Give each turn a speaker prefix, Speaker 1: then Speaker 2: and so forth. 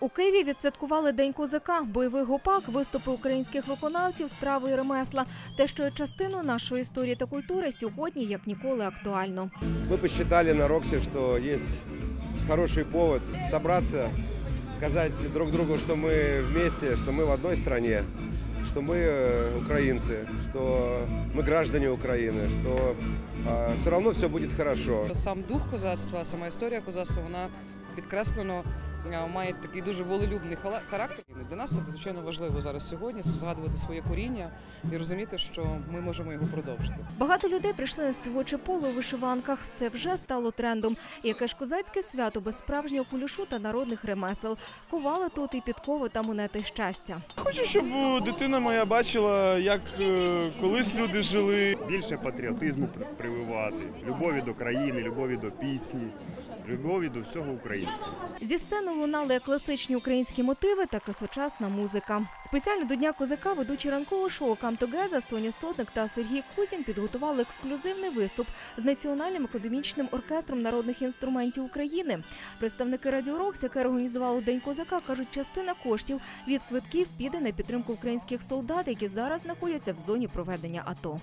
Speaker 1: У Києві відсвяткували День козака, бойовий гопак, виступи українських виконавців, страви і ремесла. Те, що є частиною нашої історії та культури, сьогодні як ніколи актуально.
Speaker 2: Мы посчитали на Роксе, что есть хороший повод собраться, сказать друг другу, что мы вместе, что мы в одной стране, что мы э, украинцы, что мы граждане Украины, что все равно все будет хорошо.
Speaker 3: Сам дух козацтва, сама історія козацтва, вона підкреслено е, має такий дуже волелюбний хала- характер. І Для нас це надзвичайно важливо зараз сьогодні згадувати своє коріння і розуміти, що ми можемо його продовжити.
Speaker 1: Багато людей прийшли на співоче поле у вишиванках. Це вже стало трендом. Яке ж козацьке свято без справжнього кулішу та народних ремесел. Ковали тут і підкови та монети щастя.
Speaker 4: Хочу, щоб е, дитина моя бачила, як е, колись люди жили.
Speaker 5: більше патріотизму прививати, любові до країни, любові до пісні, любові до всього українського.
Speaker 1: Зі сцени лунали як класичні українські мотиви, так і сучасна музика. Спеціально до Дня козака ведучі ранкового шоу «Come Together» Соня Сотник та Сергій Кузін підготували ексклюзивний виступ з Національним академічним оркестром народних інструментів України. Представники Радіо Рокс, яке організувало День козака, кажуть, частина коштів від квитків піде на підтримку українських солдат, які зараз знаходяться в зоні проведення АТО.